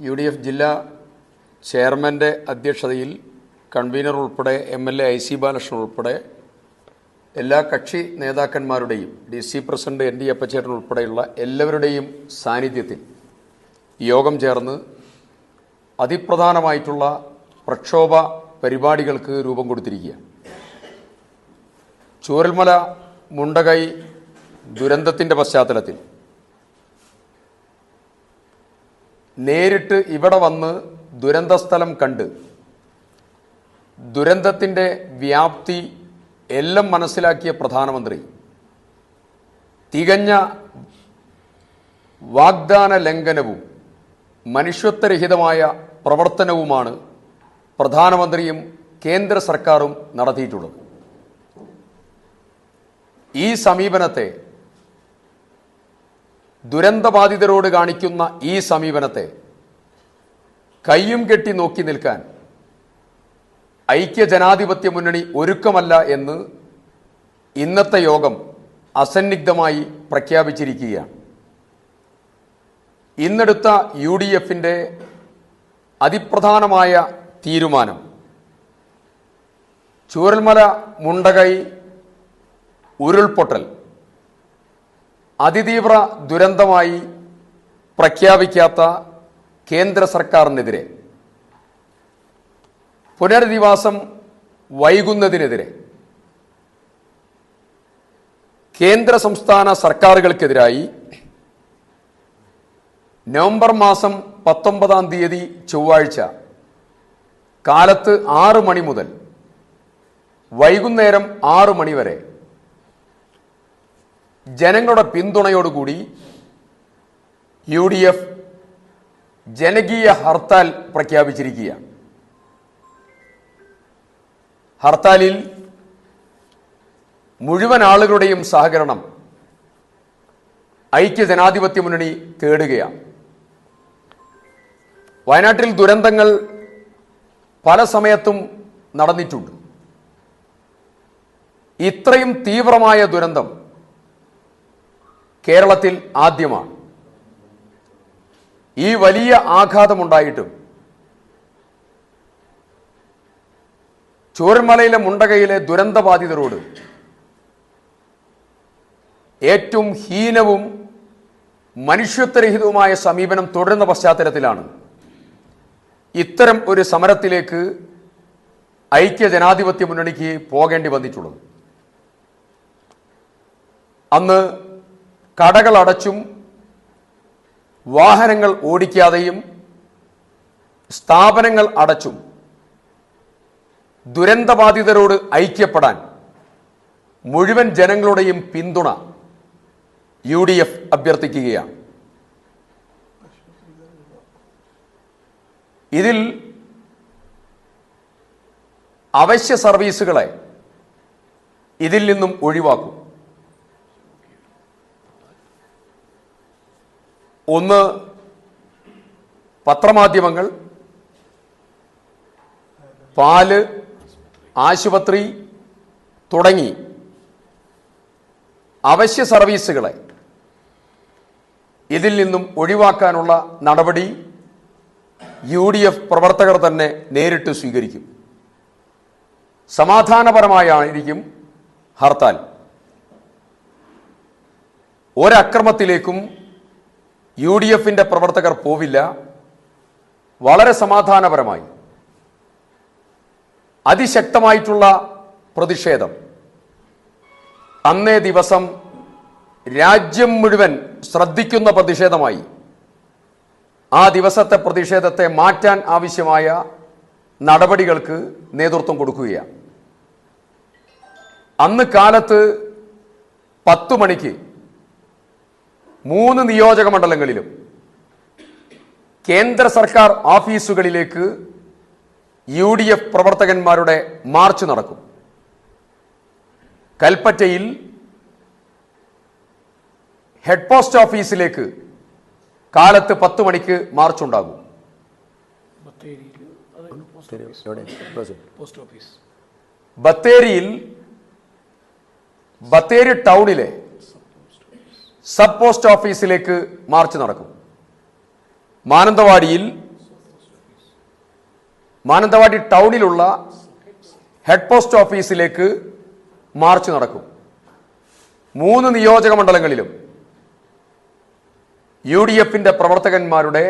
U D F ജില്ലാ ചെയർമാന്റെ അധ്യക്ഷതയിൽ convenor ഉൾപ്പെടെ M L A I C Balakrishnan ഉൾപ്പെടെ എല്ലാ കക്ഷി നേതാക്കന്മാരുടെയും D C president N D അപ്പച്ചേട്ടൻ ഉൾപ്പെടെയുള്ള എല്ലാവരുടെയും സാന്നിധ്യത്തിൽ യോഗം ചേർന്ന് അതിപ്രധാനമായിട്ടുള്ള പ്രക്ഷോഭ പരിപാടികൾക്ക് രൂപം കൊടുത്തിരിക്കുക ചൂരൽമല മുണ്ടകൈ ദുരന്തത്തിന്റെ പശ്ചാത്തലത്തിൽ നേരിട്ട് ഇവിടെ വന്ന് ദുരന്തസ്ഥലം കണ്ട് ദുരന്തത്തിന്റെ വ്യാപ്തി എല്ലാം മനസ്സിലാക്കിയ പ്രധാനമന്ത്രി. തികഞ്ഞ വാഗ്ദാന ലംഘനവും മനുഷ്യത്വരഹിതമായ പ്രവർത്തനവുമാണ് പ്രധാനമന്ത്രിയും കേന്ദ്ര സർക്കാരും നടത്തിയിട്ടുള്ളത്. ഈ സമീപനത്തെ ദുരന്തബാധിതരോട് കാണിക്കുന്ന ഈ സമീപനത്തെ കയ്യും കെട്ടി നോക്കി നിൽക്കാൻ ഐക്യ ജനാധിപത്യ മുന്നണി ഒരുക്കമല്ല എന്ന് ഇന്നത്തെ യോഗം അസന്നിഗ്ധമായി പ്രഖ്യാപിച്ചിരിക്കുകയാണ്. ഇന്നെടുത്ത യു ഡി എഫിന്റെ അതിപ്രധാനമായ തീരുമാനം ചൂരൽമല മുണ്ടകൈ ഉരുൾപൊട്ടൽ അതിതീവ്ര ദുരന്തമായി പ്രഖ്യാപിക്കാത്ത കേന്ദ്ര സർക്കാരിനെതിരെ. പുനരധിവാസം വൈകുന്നതിനെതിരെ. കേന്ദ്ര സംസ്ഥാന സർക്കാരുകൾക്കെതിരായി നവംബർ മാസം പത്തൊമ്പതാം തീയതി ചൊവ്വാഴ്ച കാലത്ത് ആറ് മണി മുതൽ വൈകുന്നേരം ആറ് മണി വരെ ജനങ്ങളുടെ പിന്തുണയോടുകൂടി യു ഡി എഫ് ജനകീയ ഹർത്താൽ പ്രഖ്യാപിച്ചിരിക്കുകയാണ്. ഹർത്താലിൽ മുഴുവൻ ആളുകളുടെയും സഹകരണം ഐക്യ ജനാധിപത്യ മുന്നണി തേടുകയാണ്. വയനാട്ടിൽ ദുരന്തങ്ങൾ പല സമയത്തും നടന്നിട്ടുണ്ട്. ഇത്രയും തീവ്രമായ ദുരന്തം കേരളത്തിൽ ആദ്യമാണ്. ഈ വലിയ ആഘാതമുണ്ടായിട്ടും ചോരന്മലയിലെ മുണ്ടകയിലെ ദുരന്തബാധിതരോട് ഏറ്റവും ഹീനവും മനുഷ്യത്വരഹിതവുമായ സമീപനം തുടരുന്ന പശ്ചാത്തലത്തിലാണ് ഇത്തരം ഒരു സമരത്തിലേക്ക് ഐക്യ ജനാധിപത്യ മുന്നണിക്ക് പോകേണ്ടി വന്നിട്ടുള്ളത് അന്ന് കടകൾ അടച്ചും വാഹനങ്ങൾ ഓടിക്കാതെയും സ്ഥാപനങ്ങൾ അടച്ചും ദുരന്തബാധിതരോട് ഐക്യപ്പെടാൻ മുഴുവൻ ജനങ്ങളുടെയും പിന്തുണ യു ഡി എഫ് അഭ്യർത്ഥിക്കുകയാണ്. ഇതിൽ അവശ്യ സർവീസുകളെ ഇതിൽ നിന്നും ഒഴിവാക്കും. ഒന്ന് പത്രമാധ്യമങ്ങൾ പാൽ ആശുപത്രി തുടങ്ങി അവശ്യ സർവീസുകളെ ഇതിൽ നിന്നും ഒഴിവാക്കാനുള്ള നടപടി യു ഡി എഫ് പ്രവർത്തകർ തന്നെ നേരിട്ട് സ്വീകരിക്കും. സമാധാനപരമായിരിക്കും ഹർത്താൽ. ഒരക്രമത്തിലേക്കും യു ഡി എഫിന്റെ പ്രവർത്തകർ പോവില്ല. വളരെ സമാധാനപരമായി. അതിശക്തമായിട്ടുള്ള പ്രതിഷേധം. അന്നേ ദിവസം രാജ്യം മുഴുവൻ ശ്രദ്ധിക്കുന്ന പ്രതിഷേധമായി. ആ ദിവസത്തെ പ്രതിഷേധത്തെ മാറ്റാൻ ആവശ്യമായ നടപടികൾക്ക് നേതൃത്വം കൊടുക്കുകയാണ്. അന്ന് കാലത്ത് പത്തു മണിക്ക് മൂന്ന് നിയോജക മണ്ഡലങ്ങളിലും കേന്ദ്ര സർക്കാർ ഓഫീസുകളിലേക്ക് യു ഡി എഫ് പ്രവർത്തകന്മാരുടെ മാർച്ച് നടക്കും. കൽപ്പറ്റയിൽ ഹെഡ് പോസ്റ്റ് ഓഫീസിലേക്ക് കാലത്ത് പത്ത് മണിക്ക് മാർച്ച് ഉണ്ടാകും. ബത്തേരിയിൽ ബത്തേരി ടൗണിലെ സബ് പോസ്റ്റ് ഓഫീസിലേക്ക് മാർച്ച് നടക്കും. മാനന്തവാടിയിൽ മാനന്തവാടി ടൗണിലുള്ള ഹെഡ് പോസ്റ്റ് ഓഫീസിലേക്ക് മാർച്ച് നടക്കും. മൂന്ന് നിയോജക മണ്ഡലങ്ങളിലും യു ഡി പ്രവർത്തകന്മാരുടെ